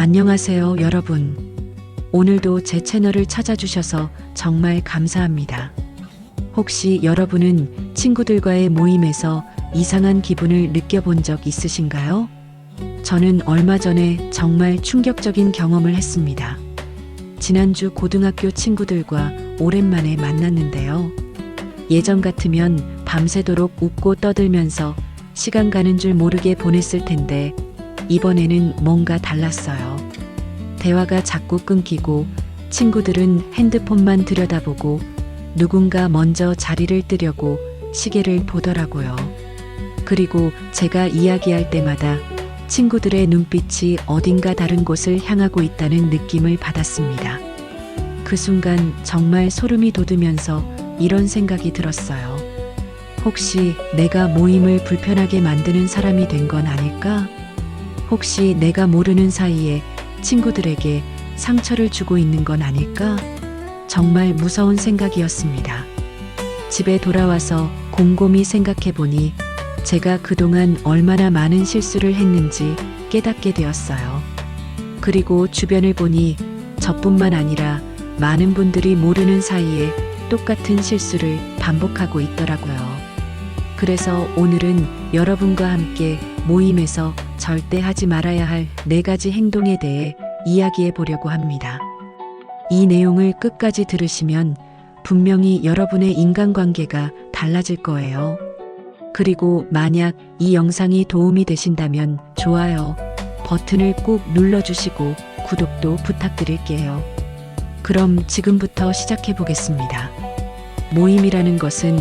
안녕하세요, 여러분. 오늘도 제 채널을 찾아주셔서 정말 감사합니다. 혹시 여러분은 친구들과의 모임에서 이상한 기분을 느껴본 적 있으신가요? 저는 얼마 전에 정말 충격적인 경험을 했습니다. 지난주 고등학교 친구들과 오랜만에 만났는데요. 예전 같으면 밤새도록 웃고 떠들면서 시간 가는 줄 모르게 보냈을 텐데 이번에는 뭔가 달랐어요. 대화가 자꾸 끊기고 친구들은 핸드폰만 들여다보고 누군가 먼저 자리를 뜨려고 시계를 보더라고요. 그리고 제가 이야기할 때마다 친구들의 눈빛이 어딘가 다른 곳을 향하고 있다는 느낌을 받았습니다. 그 순간 정말 소름이 돋으면서 이런 생각이 들었어요. 혹시 내가 모임을 불편하게 만드는 사람이 된 건 아닐까? 혹시 내가 모르는 사이에 친구들에게 상처를 주고 있는 건 아닐까? 정말 무서운 생각이었습니다. 집에 돌아와서 곰곰이 생각해 보니 제가 그동안 얼마나 많은 실수를 했는지 깨닫게 되었어요. 그리고 주변을 보니 저뿐만 아니라 많은 분들이 모르는 사이에 똑같은 실수를 반복하고 있더라고요. 그래서 오늘은 여러분과 함께 모임에서 절대 하지 말아야 할 네 가지 행동에 대해 이야기해 보려고 합니다. 이 내용을 끝까지 들으시면 분명히 여러분의 인간관계가 달라질 거예요. 그리고 만약 이 영상이 도움이 되신다면 좋아요 버튼을 꾹 눌러주시고 구독도 부탁드릴게요. 그럼 지금부터 시작해 보겠습니다. 모임이라는 것은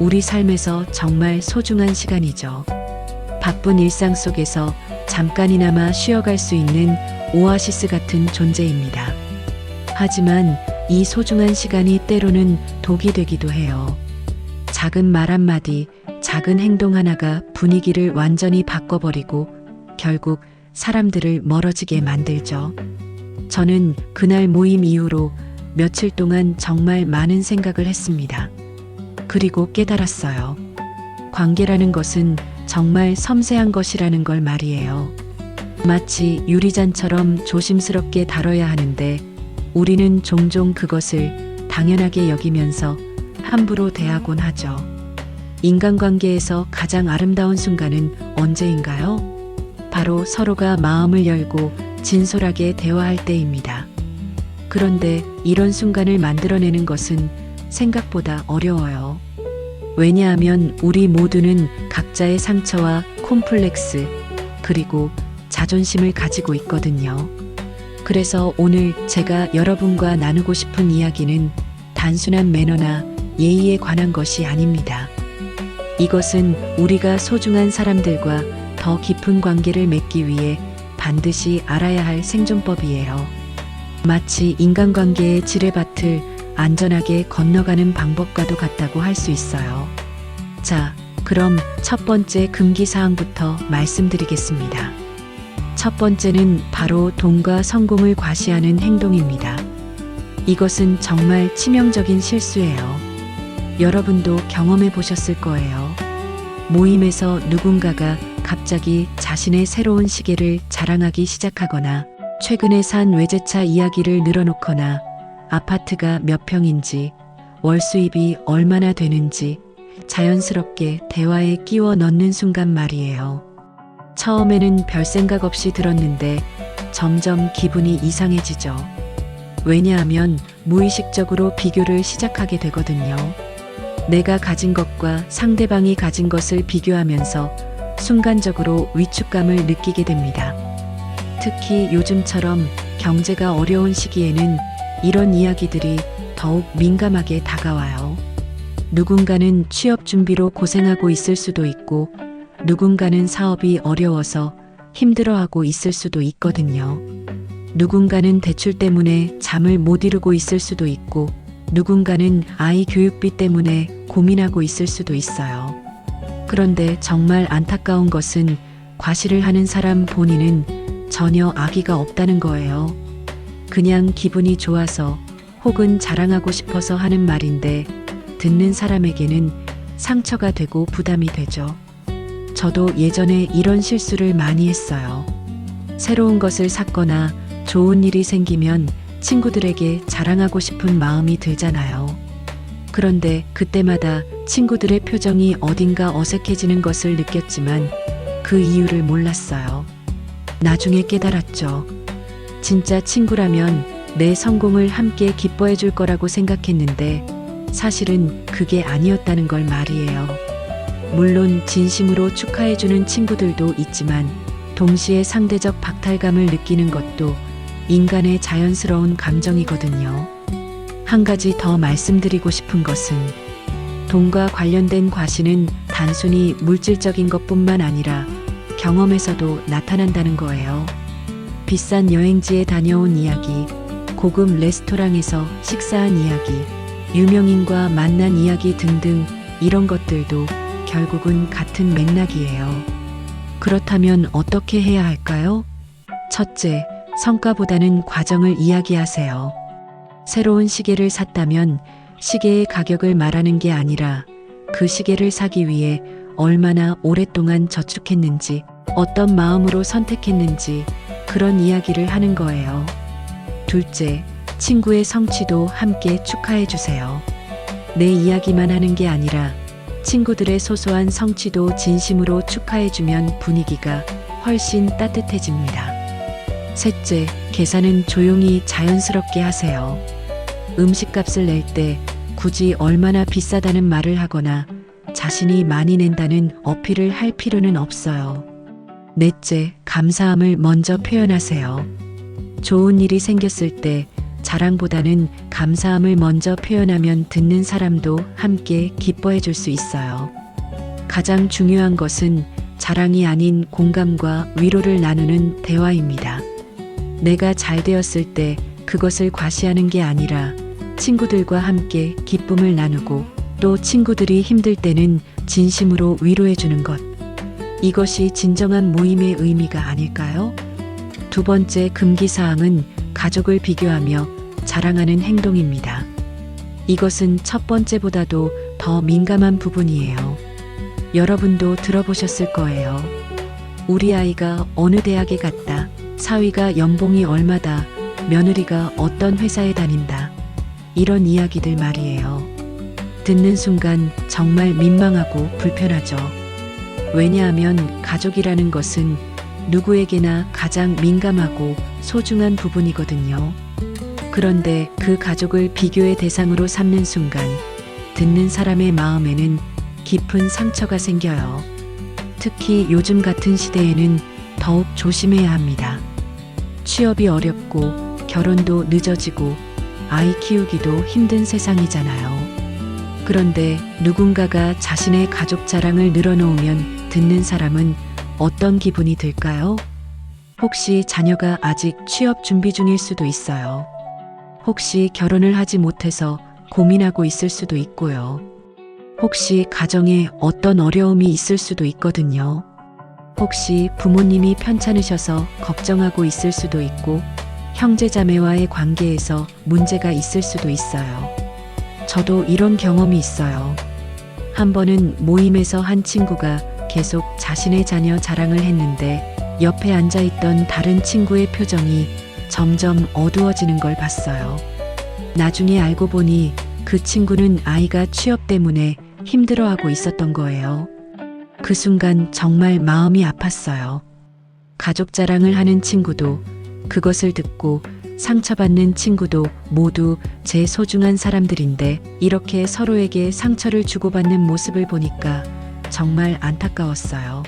우리 삶에서 정말 소중한 시간이죠. 바쁜 일상 속에서 잠깐이나마 쉬어갈 수 있는 오아시스 같은 존재입니다. 하지만 이 소중한 시간이 때로는 독이 되기도 해요. 작은 말 한마디, 작은 행동 하나가 분위기를 완전히 바꿔버리고 결국 사람들을 멀어지게 만들죠. 저는 그날 모임 이후로 며칠 동안 정말 많은 생각을 했습니다. 그리고 깨달았어요. 관계라는 것은 정말 섬세한 것이라는 걸 말이에요. 마치 유리잔처럼 조심스럽게 다뤄야 하는데 우리는 종종 그것을 당연하게 여기면서 함부로 대하곤 하죠. 인간관계에서 가장 아름다운 순간은 언제인가요? 바로 서로가 마음을 열고 진솔하게 대화할 때입니다. 그런데 이런 순간을 만들어내는 것은 생각보다 어려워요. 왜냐하면 우리 모두는 각자의 상처와 콤플렉스, 그리고 자존심을 가지고 있거든요. 그래서 오늘 제가 여러분과 나누고 싶은 이야기는 단순한 매너나 예의에 관한 것이 아닙니다. 이것은 우리가 소중한 사람들과 더 깊은 관계를 맺기 위해 반드시 알아야 할 생존법이에요. 마치 인간관계의 지뢰밭을 안전하게 건너가는 방법과도 같다고 할 수 있어요. 자, 그럼 첫 번째 금기 사항부터 말씀드리겠습니다. 첫 번째는 바로 돈과 성공을 과시하는 행동입니다. 이것은 정말 치명적인 실수예요. 여러분도 경험해 보셨을 거예요. 모임에서 누군가가 갑자기 자신의 새로운 시계를 자랑하기 시작하거나 최근에 산 외제차 이야기를 늘어놓거나 아파트가 몇 평인지 월 수입이 얼마나 되는지 자연스럽게 대화에 끼워 넣는 순간 말이에요. 처음에는 별 생각 없이 들었는데 점점 기분이 이상해지죠. 왜냐하면 무의식적으로 비교를 시작하게 되거든요. 내가 가진 것과 상대방이 가진 것을 비교하면서 순간적으로 위축감을 느끼게 됩니다. 특히 요즘처럼 경제가 어려운 시기에는 이런 이야기들이 더욱 민감하게 다가와요. 누군가는 취업 준비로 고생하고 있을 수도 있고, 누군가는 사업이 어려워서 힘들어하고 있을 수도 있거든요. 누군가는 대출 때문에 잠을 못 이루고 있을 수도 있고, 누군가는 아이 교육비 때문에 고민하고 있을 수도 있어요. 그런데 정말 안타까운 것은 과시를 하는 사람 본인은 전혀 악의가 없다는 거예요. 그냥 기분이 좋아서 혹은 자랑하고 싶어서 하는 말인데 듣는 사람에게는 상처가 되고 부담이 되죠. 저도 예전에 이런 실수를 많이 했어요. 새로운 것을 샀거나 좋은 일이 생기면 친구들에게 자랑하고 싶은 마음이 들잖아요. 그런데 그때마다 친구들의 표정이 어딘가 어색해지는 것을 느꼈지만 그 이유를 몰랐어요. 나중에 깨달았죠. 진짜 친구라면 내 성공을 함께 기뻐해 줄 거라고 생각했는데 사실은 그게 아니었다는 걸 말이에요. 물론 진심으로 축하해 주는 친구들도 있지만 동시에 상대적 박탈감을 느끼는 것도 인간의 자연스러운 감정이거든요. 한 가지 더 말씀드리고 싶은 것은 돈과 관련된 과시는 단순히 물질적인 것뿐만 아니라 경험에서도 나타난다는 거예요. 비싼 여행지에 다녀온 이야기, 고급 레스토랑에서 식사한 이야기, 유명인과 만난 이야기 등등 이런 것들도 결국은 같은 맥락이에요. 그렇다면 어떻게 해야 할까요? 첫째, 성과보다는 과정을 이야기하세요. 새로운 시계를 샀다면 시계의 가격을 말하는 게 아니라 그 시계를 사기 위해 얼마나 오랫동안 저축했는지, 어떤 마음으로 선택했는지 그런 이야기를 하는 거예요. 둘째, 친구의 성취도 함께 축하해 주세요. 내 이야기만 하는 게 아니라 친구들의 소소한 성취도 진심으로 축하해 주면 분위기가 훨씬 따뜻해집니다. 셋째, 계산은 조용히 자연스럽게 하세요. 음식값을 낼 때 굳이 얼마나 비싸다는 말을 하거나 자신이 많이 낸다는 어필을 할 필요는 없어요. 넷째, 감사함을 먼저 표현하세요. 좋은 일이 생겼을 때 자랑보다는 감사함을 먼저 표현하면 듣는 사람도 함께 기뻐해 줄 수 있어요. 가장 중요한 것은 자랑이 아닌 공감과 위로를 나누는 대화입니다. 내가 잘 되었을 때 그것을 과시하는 게 아니라 친구들과 함께 기쁨을 나누고 또 친구들이 힘들 때는 진심으로 위로해 주는 것. 이것이 진정한 모임의 의미가 아닐까요? 두 번째 금기사항은 가족을 비교하며 자랑하는 행동입니다. 이것은 첫 번째보다도 더 민감한 부분이에요. 여러분도 들어보셨을 거예요. 우리 아이가 어느 대학에 갔다. 사위가 연봉이 얼마다. 며느리가 어떤 회사에 다닌다. 이런 이야기들 말이에요. 듣는 순간 정말 민망하고 불편하죠. 왜냐하면 가족이라는 것은 누구에게나 가장 민감하고 소중한 부분이거든요. 그런데 그 가족을 비교의 대상으로 삼는 순간 듣는 사람의 마음에는 깊은 상처가 생겨요. 특히 요즘 같은 시대에는 더욱 조심해야 합니다. 취업이 어렵고 결혼도 늦어지고 아이 키우기도 힘든 세상이잖아요. 그런데 누군가가 자신의 가족 자랑을 늘어놓으면 듣는 사람은 어떤 기분이 들까요? 혹시 자녀가 아직 취업 준비 중일 수도 있어요. 혹시 결혼을 하지 못해서 고민하고 있을 수도 있고요. 혹시 가정에 어떤 어려움이 있을 수도 있거든요. 혹시 부모님이 편찮으셔서 걱정하고 있을 수도 있고, 형제자매와의 관계에서 문제가 있을 수도 있어요. 저도 이런 경험이 있어요. 한 번은 모임에서 한 친구가 계속 자신의 자녀 자랑을 했는데 옆에 앉아 있던 다른 친구의 표정이 점점 어두워지는 걸 봤어요. 나중에 알고 보니 그 친구는 아이가 취업 때문에 힘들어하고 있었던 거예요. 그 순간 정말 마음이 아팠어요. 가족 자랑을 하는 친구도 그것을 듣고 상처받는 친구도 모두 제 소중한 사람들인데 이렇게 서로에게 상처를 주고받는 모습을 보니까 정말 안타까웠어요.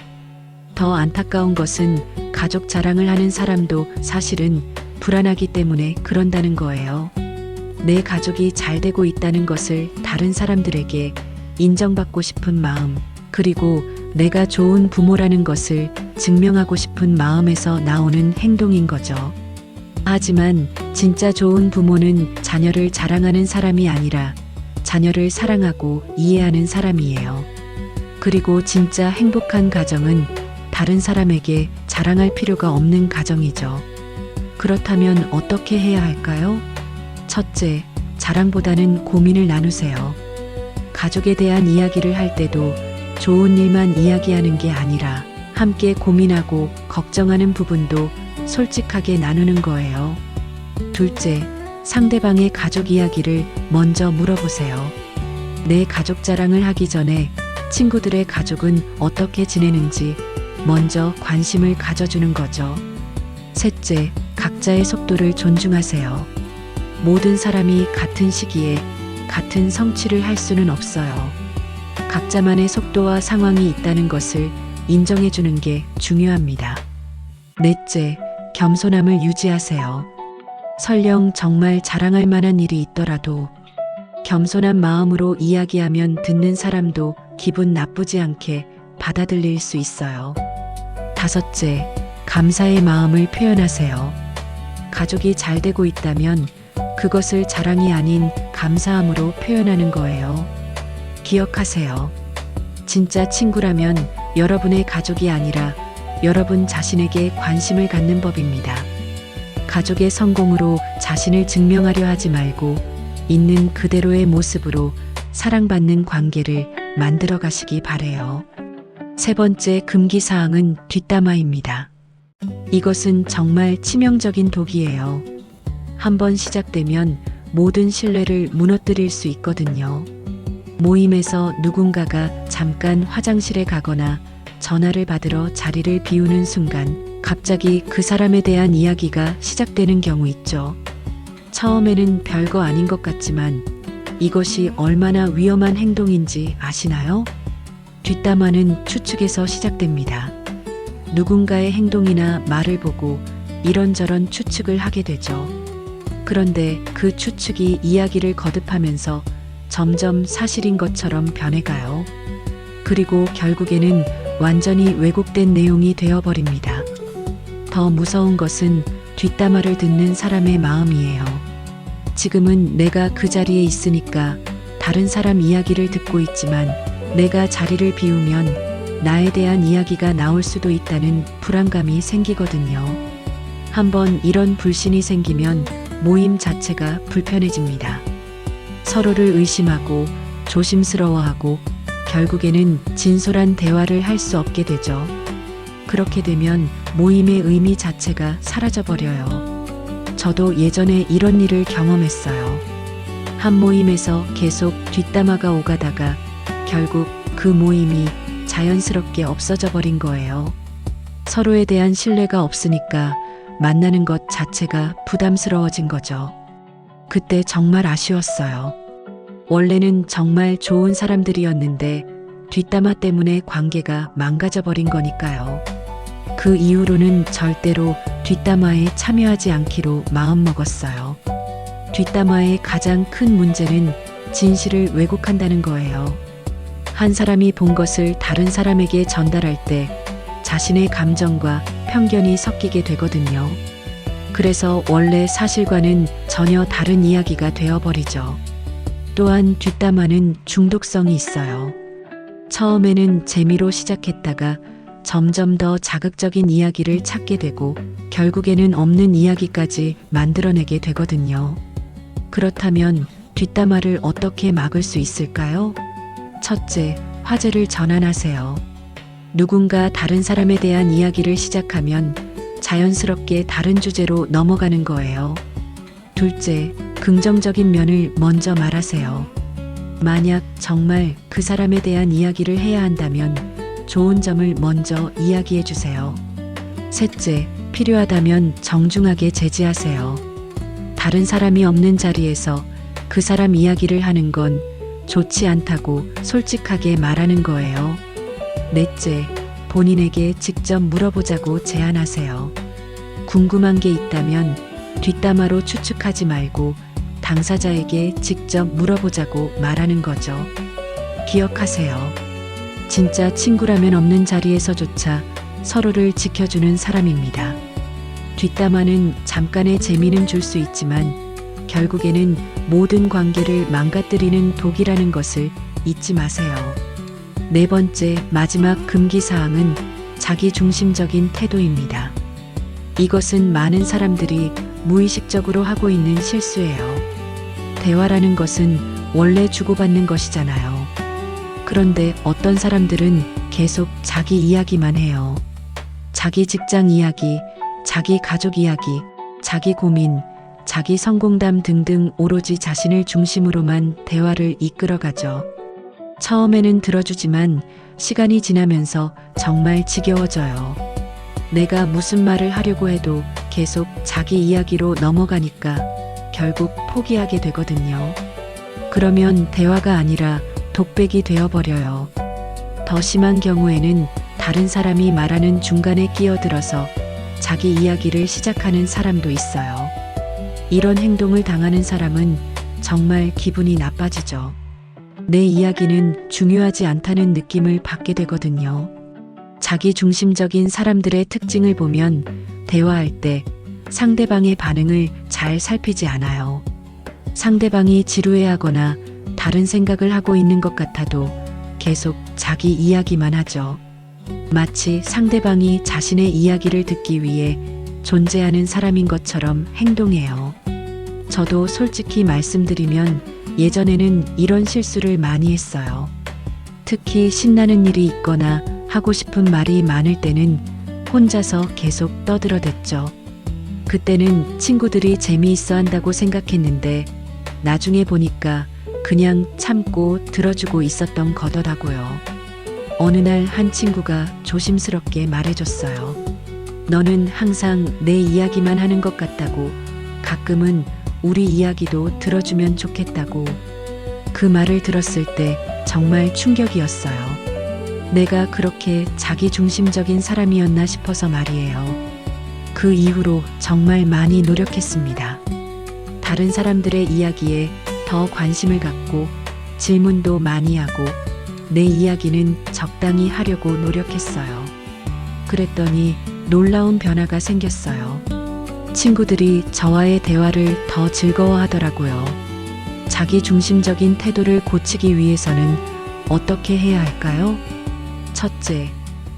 더 안타까운 것은 가족 자랑을 하는 사람도 사실은 불안하기 때문에 그런다는 거예요. 내 가족이 잘 되고 있다는 것을 다른 사람들에게 인정받고 싶은 마음, 그리고 내가 좋은 부모라는 것을 증명하고 싶은 마음에서 나오는 행동인 거죠. 하지만 진짜 좋은 부모는 자녀를 자랑하는 사람이 아니라 자녀를 사랑하고 이해하는 사람이에요. 그리고 진짜 행복한 가정은 다른 사람에게 자랑할 필요가 없는 가정이죠. 그렇다면 어떻게 해야 할까요? 첫째, 자랑보다는 고민을 나누세요. 가족에 대한 이야기를 할 때도 좋은 일만 이야기하는 게 아니라 함께 고민하고 걱정하는 부분도 솔직하게 나누는 거예요. 둘째, 상대방의 가족 이야기를 먼저 물어보세요. 내 가족 자랑을 하기 전에 친구들의 가족은 어떻게 지내는지 먼저 관심을 가져주는 거죠. 셋째, 각자의 속도를 존중하세요. 모든 사람이 같은 시기에 같은 성취를 할 수는 없어요. 각자만의 속도와 상황이 있다는 것을 인정해 주는 게 중요합니다. 넷째, 겸손함을 유지하세요. 설령 정말 자랑할 만한 일이 있더라도 겸손한 마음으로 이야기하면 듣는 사람도 기분 나쁘지 않게 받아들일 수 있어요. 다섯째, 감사의 마음을 표현하세요. 가족이 잘 되고 있다면 그것을 자랑이 아닌 감사함으로 표현하는 거예요. 기억하세요. 진짜 친구라면 여러분의 가족이 아니라 여러분 자신에게 관심을 갖는 법입니다. 가족의 성공으로 자신을 증명하려 하지 말고 있는 그대로의 모습으로 사랑받는 관계를 만들어 가시기 바래요. 세 번째 금기 사항은 뒷담화입니다. 이것은 정말 치명적인 독이에요. 한번 시작되면 모든 신뢰를 무너뜨릴 수 있거든요. 모임에서 누군가가 잠깐 화장실에 가거나 전화를 받으러 자리를 비우는 순간 갑자기 그 사람에 대한 이야기가 시작되는 경우 있죠. 처음에는 별거 아닌 것 같지만 이것이 얼마나 위험한 행동인지 아시나요? 뒷담화는 추측에서 시작됩니다. 누군가의 행동이나 말을 보고 이런저런 추측을 하게 되죠. 그런데 그 추측이 이야기를 거듭하면서 점점 사실인 것처럼 변해가요. 그리고 결국에는 완전히 왜곡된 내용이 되어버립니다. 더 무서운 것은 뒷담화를 듣는 사람의 마음이에요. 지금은 내가 그 자리에 있으니까 다른 사람 이야기를 듣고 있지만 내가 자리를 비우면 나에 대한 이야기가 나올 수도 있다는 불안감이 생기거든요. 한번 이런 불신이 생기면 모임 자체가 불편해집니다. 서로를 의심하고 조심스러워하고 결국에는 진솔한 대화를 할 수 없게 되죠. 그렇게 되면 모임의 의미 자체가 사라져버려요. 저도 예전에 이런 일을 경험했어요. 한 모임에서 계속 뒷담화가 오가다가 결국 그 모임이 자연스럽게 없어져 버린 거예요. 서로에 대한 신뢰가 없으니까 만나는 것 자체가 부담스러워진 거죠. 그때 정말 아쉬웠어요. 원래는 정말 좋은 사람들이었는데 뒷담화 때문에 관계가 망가져 버린 거니까요. 그 이후로는 절대로 뒷담화에 참여하지 않기로 마음먹었어요. 뒷담화의 가장 큰 문제는 진실을 왜곡한다는 거예요. 한 사람이 본 것을 다른 사람에게 전달할 때 자신의 감정과 편견이 섞이게 되거든요. 그래서 원래 사실과는 전혀 다른 이야기가 되어버리죠. 또한 뒷담화는 중독성이 있어요. 처음에는 재미로 시작했다가 점점 더 자극적인 이야기를 찾게 되고 결국에는 없는 이야기까지 만들어내게 되거든요. 그렇다면 뒷담화를 어떻게 막을 수 있을까요? 첫째, 화제를 전환하세요. 누군가 다른 사람에 대한 이야기를 시작하면 자연스럽게 다른 주제로 넘어가는 거예요. 둘째, 긍정적인 면을 먼저 말하세요. 만약 정말 그 사람에 대한 이야기를 해야 한다면 좋은 점을 먼저 이야기해 주세요. 셋째, 필요하다면 정중하게 제지하세요. 다른 사람이 없는 자리에서 그 사람 이야기를 하는 건 좋지 않다고 솔직하게 말하는 거예요. 넷째, 본인에게 직접 물어보자고 제안하세요. 궁금한 게 있다면 뒷담화로 추측하지 말고 당사자에게 직접 물어보자고 말하는 거죠. 기억하세요. 진짜 친구라면 없는 자리에서조차 서로를 지켜주는 사람입니다. 뒷담화는 잠깐의 재미는 줄 수 있지만 결국에는 모든 관계를 망가뜨리는 독이라는 것을 잊지 마세요. 네 번째, 마지막 금기사항은 자기 중심적인 태도입니다. 이것은 많은 사람들이 무의식적으로 하고 있는 실수예요. 대화라는 것은 원래 주고받는 것이잖아요. 그런데 어떤 사람들은 계속 자기 이야기만 해요. 자기 직장 이야기, 자기 가족 이야기, 자기 고민, 자기 성공담 등등 오로지 자신을 중심으로만 대화를 이끌어가죠. 처음에는 들어주지만 시간이 지나면서 정말 지겨워져요. 내가 무슨 말을 하려고 해도 계속 자기 이야기로 넘어가니까 결국 포기하게 되거든요. 그러면 대화가 아니라 독백이 되어버려요. 더 심한 경우에는 다른 사람이 말하는 중간에 끼어들어서 자기 이야기를 시작하는 사람도 있어요. 이런 행동을 당하는 사람은 정말 기분이 나빠지죠. 내 이야기는 중요하지 않다는 느낌을 받게 되거든요. 자기 중심적인 사람들의 특징을 보면 대화할 때 상대방의 반응을 잘 살피지 않아요. 상대방이 지루해하거나 다른 생각을 하고 있는 것 같아도 계속 자기 이야기만 하죠. 마치 상대방이 자신의 이야기를 듣기 위해 존재하는 사람인 것처럼 행동해요. 저도 솔직히 말씀드리면 예전에는 이런 실수를 많이 했어요. 특히 신나는 일이 있거나 하고 싶은 말이 많을 때는 혼자서 계속 떠들어댔죠. 그때는 친구들이 재미있어 한다고 생각했는데 나중에 보니까 그냥 참고 들어주고 있었던 거더라고요. 어느 날 한 친구가 조심스럽게 말해줬어요. 너는 항상 내 이야기만 하는 것 같다고 가끔은 우리 이야기도 들어주면 좋겠다고 그 말을 들었을 때 정말 충격이었어요. 내가 그렇게 자기 중심적인 사람이었나 싶어서 말이에요. 그 이후로 정말 많이 노력했습니다. 다른 사람들의 이야기에 더 관심을 갖고 질문도 많이 하고 내 이야기는 적당히 하려고 노력했어요. 그랬더니 놀라운 변화가 생겼어요. 친구들이 저와의 대화를 더 즐거워하더라고요. 자기 중심적인 태도를 고치기 위해서는 어떻게 해야 할까요? 첫째,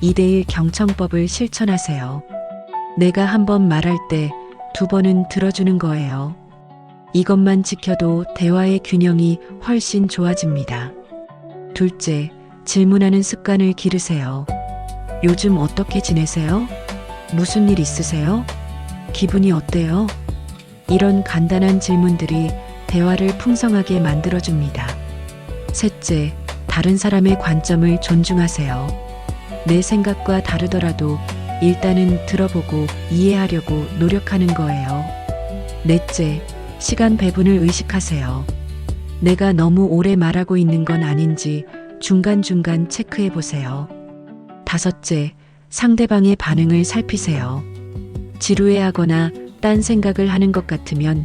2대1 경청법을 실천하세요. 내가 한 번 말할 때 두 번은 들어주는 거예요. 이것만 지켜도 대화의 균형이 훨씬 좋아집니다. 둘째, 질문하는 습관을 기르세요. 요즘 어떻게 지내세요? 무슨 일 있으세요? 기분이 어때요? 이런 간단한 질문들이 대화를 풍성하게 만들어줍니다. 셋째, 다른 사람의 관점을 존중하세요. 내 생각과 다르더라도 일단은 들어보고 이해하려고 노력하는 거예요. 넷째, 시간 배분을 의식하세요. 내가 너무 오래 말하고 있는 건 아닌지 중간중간 체크해 보세요. 다섯째, 상대방의 반응을 살피세요. 지루해하거나 딴 생각을 하는 것 같으면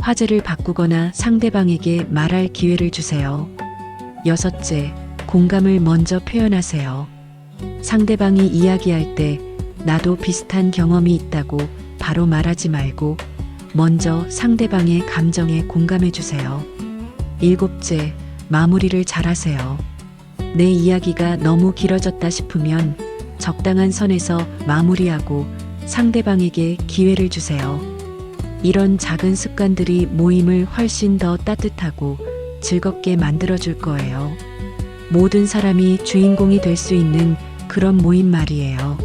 화제를 바꾸거나 상대방에게 말할 기회를 주세요. 여섯째, 공감을 먼저 표현하세요. 상대방이 이야기할 때 나도 비슷한 경험이 있다고 바로 말하지 말고 먼저 상대방의 감정에 공감해 주세요. 일곱째, 마무리를 잘하세요. 내 이야기가 너무 길어졌다 싶으면 적당한 선에서 마무리하고 상대방에게 기회를 주세요. 이런 작은 습관들이 모임을 훨씬 더 따뜻하고 즐겁게 만들어 줄 거예요. 모든 사람이 주인공이 될 수 있는 그런 모임 말이에요.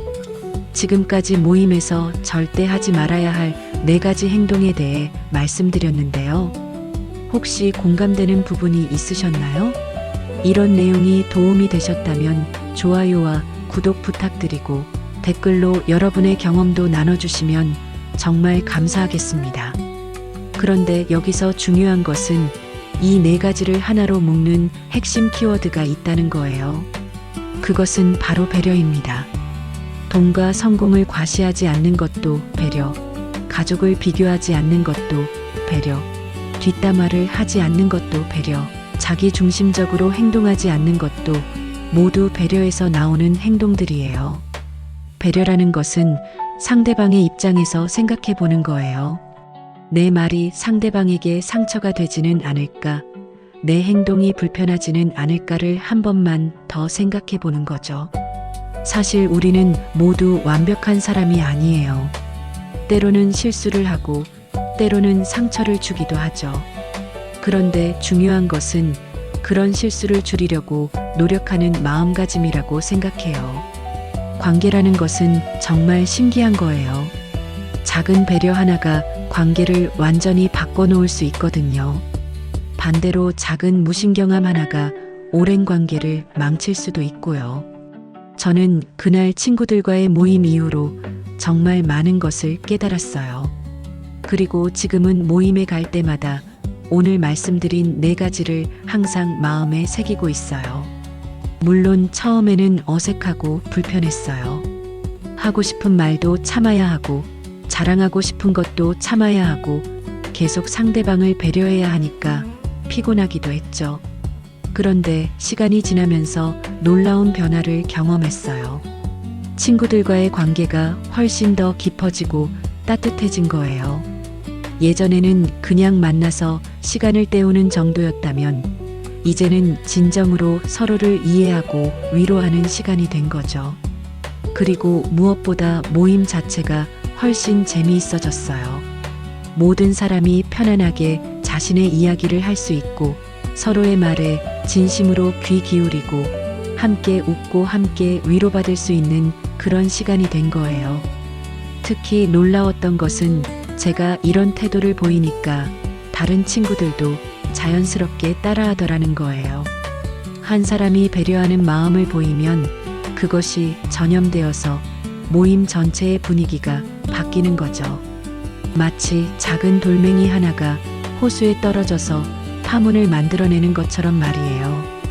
지금까지 모임에서 절대 하지 말아야 할 네 가지 행동에 대해 말씀드렸는데요. 혹시 공감되는 부분이 있으셨나요? 이런 내용이 도움이 되셨다면 좋아요와 구독 부탁드리고 댓글로 여러분의 경험도 나눠주시면 정말 감사하겠습니다. 그런데 여기서 중요한 것은 이 네 가지를 하나로 묶는 핵심 키워드가 있다는 거예요. 그것은 바로 배려입니다. 돈과 성공을 과시하지 않는 것도 배려, 가족을 비교하지 않는 것도 배려, 뒷담화를 하지 않는 것도 배려, 자기 중심적으로 행동하지 않는 것도 모두 배려에서 나오는 행동들이에요. 배려라는 것은 상대방의 입장에서 생각해 보는 거예요. 내 말이 상대방에게 상처가 되지는 않을까, 내 행동이 불편하지는 않을까를 한 번만 더 생각해 보는 거죠. 사실 우리는 모두 완벽한 사람이 아니에요. 때로는 실수를 하고, 때로는 상처를 주기도 하죠. 그런데 중요한 것은 그런 실수를 줄이려고 노력하는 마음가짐이라고 생각해요. 관계라는 것은 정말 신기한 거예요. 작은 배려 하나가 관계를 완전히 바꿔놓을 수 있거든요. 반대로 작은 무신경함 하나가 오랜 관계를 망칠 수도 있고요. 저는 그날 친구들과의 모임 이후로 정말 많은 것을 깨달았어요. 그리고 지금은 모임에 갈 때마다 오늘 말씀드린 네 가지를 항상 마음에 새기고 있어요. 물론 처음에는 어색하고 불편했어요. 하고 싶은 말도 참아야 하고, 자랑하고 싶은 것도 참아야 하고, 계속 상대방을 배려해야 하니까 피곤하기도 했죠. 그런데 시간이 지나면서 놀라운 변화를 경험했어요. 친구들과의 관계가 훨씬 더 깊어지고 따뜻해진 거예요. 예전에는 그냥 만나서 시간을 때우는 정도였다면, 이제는 진정으로 서로를 이해하고 위로하는 시간이 된 거죠. 그리고 무엇보다 모임 자체가 훨씬 재미있어졌어요. 모든 사람이 편안하게 자신의 이야기를 할 수 있고 서로의 말에 진심으로 귀 기울이고 함께 웃고 함께 위로받을 수 있는 그런 시간이 된 거예요. 특히 놀라웠던 것은 제가 이런 태도를 보이니까 다른 친구들도 자연스럽게 따라하더라는 거예요. 한 사람이 배려하는 마음을 보이면 그것이 전염되어서 모임 전체의 분위기가 바뀌는 거죠. 마치 작은 돌멩이 하나가 호수에 떨어져서 파문을 만들어내는 것처럼 말이에요.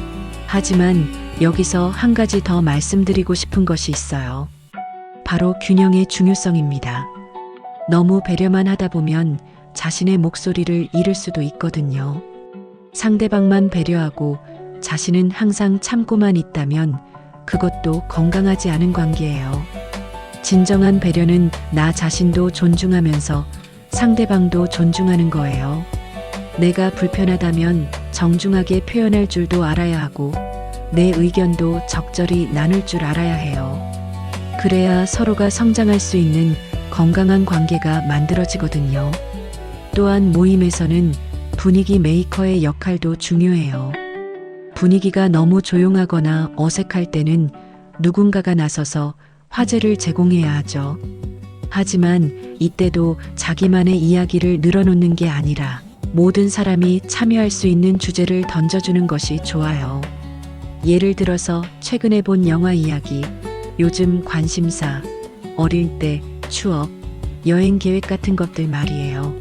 하지만 여기서 한 가지 더 말씀드리고 싶은 것이 있어요. 바로 균형의 중요성입니다. 너무 배려만 하다 보면 자신의 목소리를 잃을 수도 있거든요. 상대방만 배려하고 자신은 항상 참고만 있다면 그것도 건강하지 않은 관계예요. 진정한 배려는 나 자신도 존중하면서 상대방도 존중하는 거예요. 내가 불편하다면 정중하게 표현할 줄도 알아야 하고 내 의견도 적절히 나눌 줄 알아야 해요. 그래야 서로가 성장할 수 있는 건강한 관계가 만들어지거든요. 또한 모임에서는 분위기 메이커의 역할도 중요해요. 분위기가 너무 조용하거나 어색할 때는 누군가가 나서서 화제를 제공해야 하죠. 하지만 이때도 자기만의 이야기를 늘어놓는 게 아니라 모든 사람이 참여할 수 있는 주제를 던져주는 것이 좋아요. 예를 들어서 최근에 본 영화 이야기, 요즘 관심사, 어릴 때 추억, 여행 계획 같은 것들 말이에요.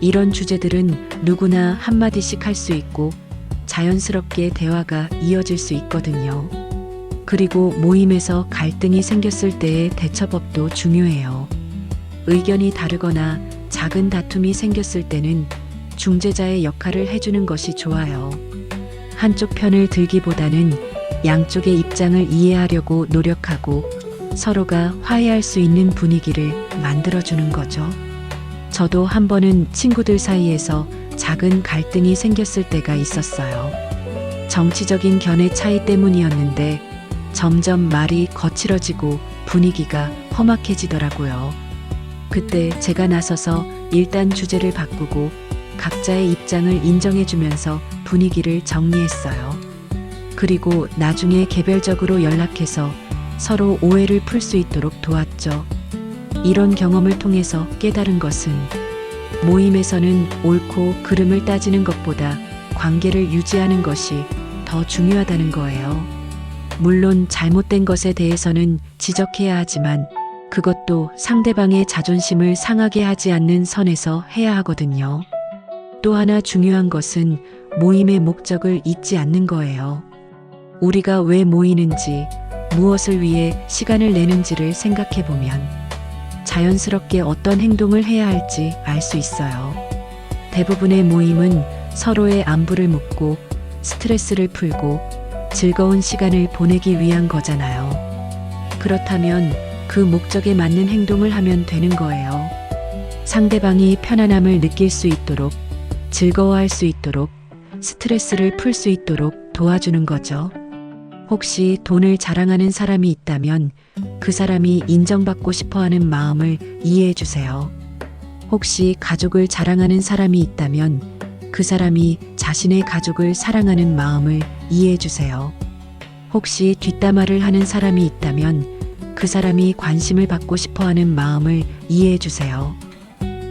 이런 주제들은 누구나 한마디씩 할 수 있고 자연스럽게 대화가 이어질 수 있거든요. 그리고 모임에서 갈등이 생겼을 때의 대처법도 중요해요. 의견이 다르거나 작은 다툼이 생겼을 때는 중재자의 역할을 해주는 것이 좋아요. 한쪽 편을 들기보다는 양쪽의 입장을 이해하려고 노력하고 서로가 화해할 수 있는 분위기를 만들어주는 거죠. 저도 한 번은 친구들 사이에서 작은 갈등이 생겼을 때가 있었어요. 정치적인 견해 차이 때문이었는데 점점 말이 거칠어지고 분위기가 험악해지더라고요. 그때 제가 나서서 일단 주제를 바꾸고 각자의 입장을 인정해주면서 분위기를 정리했어요. 그리고 나중에 개별적으로 연락해서 서로 오해를 풀 수 있도록 도왔죠. 이런 경험을 통해서 깨달은 것은 모임에서는 옳고 그름을 따지는 것보다 관계를 유지하는 것이 더 중요하다는 거예요. 물론 잘못된 것에 대해서는 지적해야 하지만 그것도 상대방의 자존심을 상하게 하지 않는 선에서 해야 하거든요. 또 하나 중요한 것은 모임의 목적을 잊지 않는 거예요. 우리가 왜 모이는지, 무엇을 위해 시간을 내는지를 생각해 보면 자연스럽게 어떤 행동을 해야 할지 알 수 있어요. 대부분의 모임은 서로의 안부를 묻고 스트레스를 풀고 즐거운 시간을 보내기 위한 거잖아요. 그렇다면 그 목적에 맞는 행동을 하면 되는 거예요. 상대방이 편안함을 느낄 수 있도록, 즐거워할 수 있도록, 스트레스를 풀 수 있도록 도와주는 거죠. 혹시 돈을 자랑하는 사람이 있다면 그 사람이 인정받고 싶어 하는 마음을 이해해 주세요. 혹시 가족을 자랑하는 사람이 있다면 그 사람이 자신의 가족을 사랑하는 마음을 이해해 주세요. 혹시 뒷담화를 하는 사람이 있다면 그 사람이 관심을 받고 싶어 하는 마음을 이해해 주세요.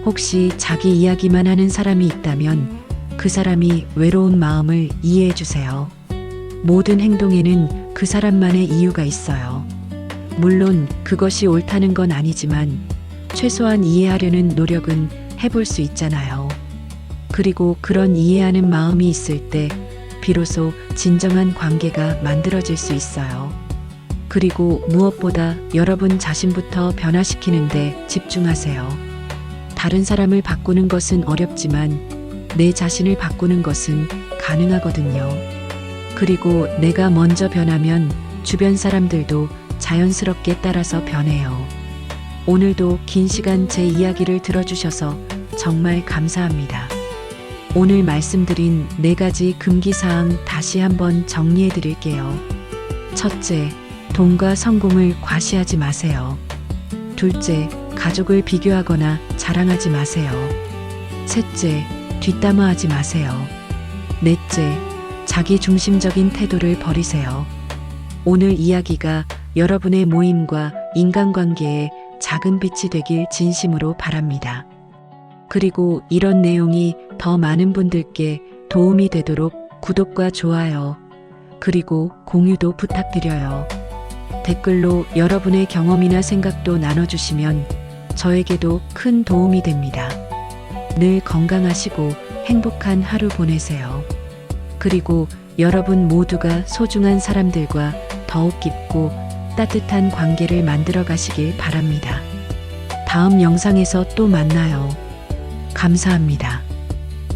혹시 자기 이야기만 하는 사람이 있다면 그 사람이 외로운 마음을 이해해 주세요. 모든 행동에는 그 사람만의 이유가 있어요. 물론 그것이 옳다는 건 아니지만 최소한 이해하려는 노력은 해볼 수 있잖아요. 그리고 그런 이해하는 마음이 있을 때 비로소 진정한 관계가 만들어질 수 있어요. 그리고 무엇보다 여러분 자신부터 변화시키는데 집중하세요. 다른 사람을 바꾸는 것은 어렵지만 내 자신을 바꾸는 것은 가능하거든요. 그리고 내가 먼저 변하면 주변 사람들도 자연스럽게 따라서 변해요. 오늘도 긴 시간 제 이야기를 들어주셔서 정말 감사합니다. 오늘 말씀드린 네 가지 금기사항 다시 한번 정리해 드릴게요. 첫째, 돈과 성공을 과시하지 마세요. 둘째, 가족을 비교하거나 자랑하지 마세요. 셋째, 뒷담화하지 마세요. 넷째, 자기 중심적인 태도를 버리세요. 오늘 이야기가 여러분의 모임과 인간관계에 작은 빛이 되길 진심으로 바랍니다. 그리고 이런 내용이 더 많은 분들께 도움이 되도록 구독과 좋아요, 그리고 공유도 부탁드려요. 댓글로 여러분의 경험이나 생각도 나눠주시면 저에게도 큰 도움이 됩니다. 늘 건강하시고 행복한 하루 보내세요. 그리고 여러분 모두가 소중한 사람들과 더욱 깊고 따뜻한 관계를 만들어 가시길 바랍니다. 다음 영상에서 또 만나요. 감사합니다.